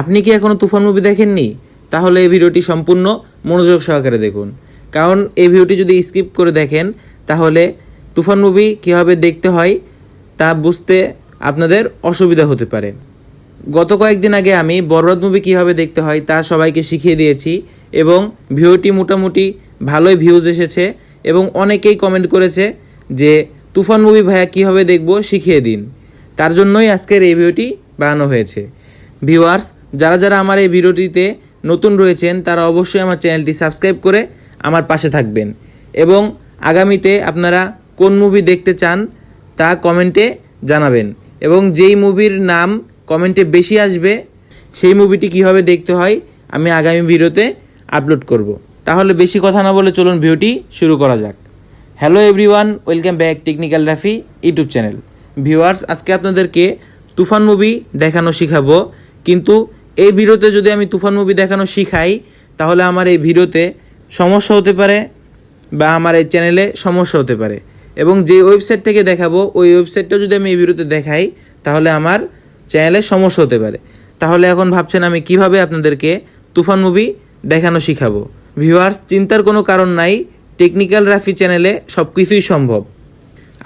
আপনি কি এখনও তুফান মুভি দেখেননি? তাহলে এই ভিডিওটি সম্পূর্ণ মনোযোগ সহকারে দেখুন। কারণ এই ভিডিওটি যদি স্কিপ করে দেখেন, তাহলে তুফান মুভি কীভাবে দেখতে হয় তা বুঝতে আপনাদের অসুবিধা হতে পারে। গত কয়েকদিন আগে আমি বরবাদ মুভি কীভাবে দেখতে হয় তা সবাইকে শিখিয়ে দিয়েছি এবং ভিডিওটি মোটামুটি ভালোই ভিউজ এসেছে এবং অনেকেই কমেন্ট করেছে যে, তুফান মুভি ভাইয়া কীভাবে দেখব? শিখিয়ে দিন। তার জন্যই আজকের এই ভিডিওটি বানানো হয়েছে। ভিউয়ার্স যারা যারা আমার এই ভিডিওটিতে নতুন রয়েছেন, তারা অবশ্যই আমার চ্যানেলটি সাবস্ক্রাইব করে আমার পাশে থাকবেন। এবং আগামীতে আপনারা কোন মুভি দেখতে চান, তা কমেন্টে জানাবেন। এবং যেই মুভির নাম কমেন্টে বেশি আসবে, সেই মুভিটি কীভাবে দেখতে হয়, আমি আগামী ভিডিওতে আপলোড করব। তাহলে বেশি কথা না বলে চলুন ভিডিওটি শুরু করা যাক। Hello everyone welcome back technical Rafi YouTube channel viewers আজকে আপনাদেরকে তুফান মুভি দেখানো শিখাবো, কিন্তু এই ভিডিওতে যদি আমি তুফান মুভি দেখানো শিখাই, তাহলে আমার এই ভিডিওতে সমস্যা হতে পারে বা আমার এই চ্যানেলে সমস্যা হতে পারে। এবং যে ওয়েবসাইট থেকে দেখাবো, ওই ওয়েবসাইটটা যদি আমি এই ভিডিওতে দেখাই, তাহলে আমার চ্যানেলে সমস্যা হতে পারে। তাহলে এখন ভাবছেন আমি কীভাবে আপনাদেরকে তুফান মুভি দেখানো শিখাবো? ভিউয়ার্স চিন্তার কোনো কারণ নাই টেকনিক্যাল রাফি চ্যানেলে সব কিছুই সম্ভব।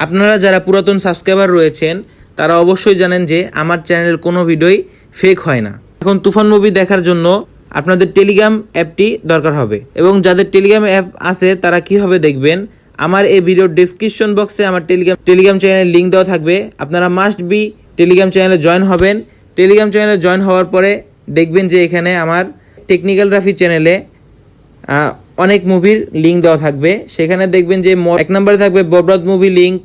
আপনারা যারা পুরাতন সাবস্ক্রাইবার রয়েছেন, তারা অবশ্যই জানেন যে আমার চ্যানেলের কোনো ভিডিওই ফেক হয় না। এখন তুফান মুভি দেখার জন্য আপনাদের টেলিগ্রাম অ্যাপটি দরকার হবে। এবং যাদের টেলিগ্রাম অ্যাপ আছে, তারা কীভাবে দেখবেন? আমার এই ভিডিওর ডিসক্রিপশন বক্সে আমার টেলিগ্রাম টেলিগ্রাম চ্যানেলের লিঙ্ক দেওয়া থাকবে। আপনারা মাস্ট বি টেলিগ্রাম চ্যানেলে জয়েন হবেন। টেলিগ্রাম চ্যানেলে জয়েন হওয়ার পরে দেখবেন যে এখানে আমার টেকনিক্যাল গ্রাফি চ্যানেলে অনেক মুভির লিঙ্ক দেওয়া থাকবে। সেখানে দেখবেন যে এক নম্বরে থাকবে বরবাদ মুভি লিঙ্ক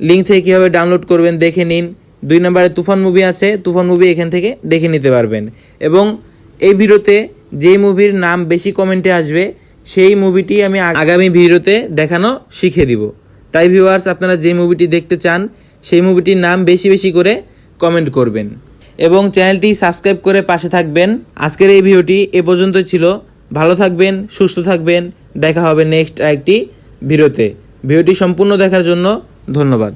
লিঙ্ক থেকে কীভাবে ডাউনলোড করবেন, দেখে নিন। দুই নম্বরে তুফান মুভি আছে, তুফান মুভি এখান থেকে দেখে নিতে পারবেন। এবং এই ভিডিওতে যেই মুভির নাম বেশি কমেন্টে আসবে, সেই মুভিটি আমি আগামী ভিডিওতে দেখানো শিখে দিব। তাই ভিউয়ার্স আপনারা যে মুভিটি দেখতে চান, সেই মুভিটির নাম বেশি বেশি করে কমেন্ট করবেন। এবং চ্যানেলটি সাবস্ক্রাইব করে পাশে থাকবেন। আজকের এই ভিডিওটি এ পর্যন্ত ছিল। ভালো থাকবেন, সুস্থ থাকবেন। দেখা হবে নেক্সট আরেকটি ভিডিওতে। ভিডিওটি সম্পূর্ণ দেখার জন্য ধন্যবাদ।